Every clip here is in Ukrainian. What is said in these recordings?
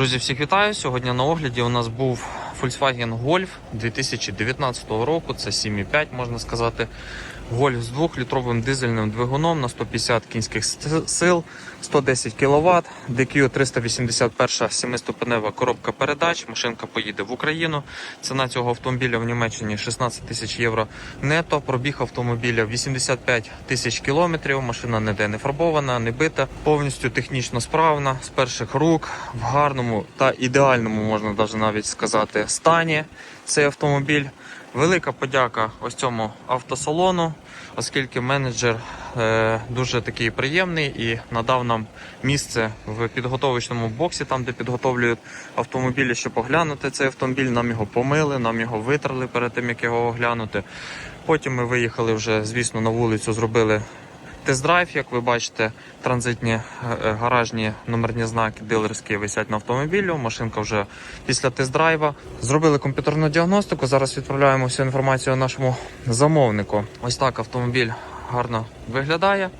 Друзі, всіх вітаю! Сьогодні на огляді у нас був Volkswagen Golf 2019 року. Це 7,5 можна сказати. Golf з 2-літровим дизельним двигуном на 150 кінських сил, 110 кВт, DQ 381 7-ступенева коробка передач. Машинка поїде в Україну. Ціна цього автомобіля в Німеччині 16 тисяч євро нето. Пробіг автомобіля 85 тисяч кілометрів. Машина ніде не фарбована, не бита, повністю технічно справна, з перших рук, в гарному та ідеальному, можна навіть сказати, стані цей автомобіль. Велика подяка ось цьому автосалону, оскільки менеджер е, дуже такий приємний і надав нам місце в підготовочному боксі, там де підготовлюють автомобілі, щоб оглянути цей автомобіль. Нам його помили, нам його витрали перед тим, як його оглянути. Потім ми виїхали вже, звісно, на вулицю, зробили тест-драйв. Як ви бачите, транзитні е, е, гаражні номерні знаки дилерські висять на автомобілю. Машинка вже після тест-драйва. Зробили комп'ютерну діагностику. Зараз відправляємо всю інформацію нашому замовнику. Ось так автомобіль гарно виглядає.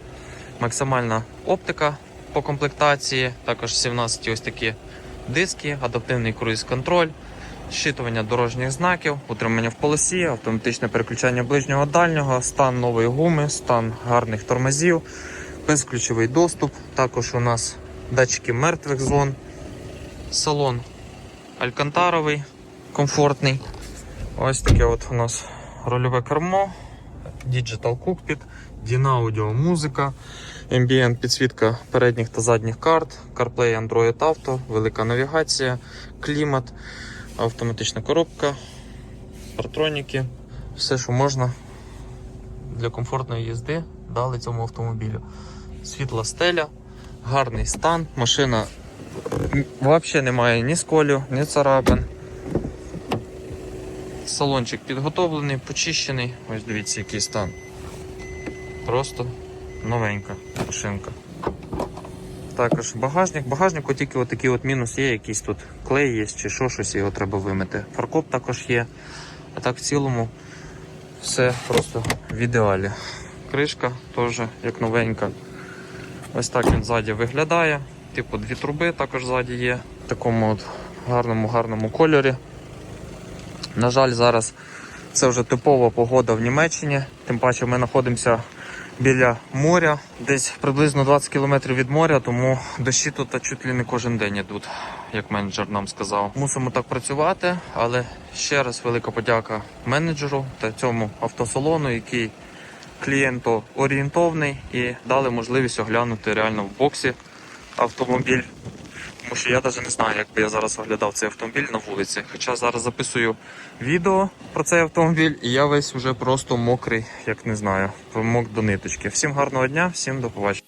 Максимальна оптика по комплектації. Також 17 ось такі диски, адаптивний круїз-контроль. Щитування дорожніх знаків, утримання в полосі, автоматичне переключання ближнього дальнього, стан нової гуми, стан гарних тормозів, безключовий доступ. Також у нас датчики мертвих зон, салон алькантаровий, комфортний. Ось таке от у нас рольове кермо, Digital Cockpit, Dinaaudio музика, ambient підсвітка передніх та задніх карт, CarPlay Android Auto, велика навігація, клімат, автоматична коробка, партроніки, все, що можна для комфортної їзди дали цьому автомобілю. Світла стеля, гарний стан, машина взагалі немає ні сколів, ні царапин. Салончик підготовлений, почищений. Ось дивіться, який стан. Просто новенька машинка. Також багажник. Багажнику тільки от такий от мінус є, якийсь тут клей є чи що, щось його треба вимити. Фаркоп також є. А так в цілому все просто в ідеалі. Кришка теж як новенька. Ось так він ззаді виглядає. Типу дві труби також ззаді є. В такому от гарному гарному кольорі. На жаль, зараз це вже типова погода в Німеччині. Тим паче ми знаходимося біля моря, десь приблизно 20 км від моря, тому дощі тут чуть ли не кожен день йдуть, як менеджер нам сказав. Мусимо так працювати, але ще раз велика подяка менеджеру та цьому автосалону, який клієнту орієнтовний і дали можливість оглянути реально в боксі автомобіль тому що я навіть не знаю, як би я зараз виглядав цей автомобіль на вулиці. Хоча зараз записую відео про цей автомобіль, і я весь уже просто мокрий, як не знаю, мок до ниточки. Всім гарного дня, всім до побачення.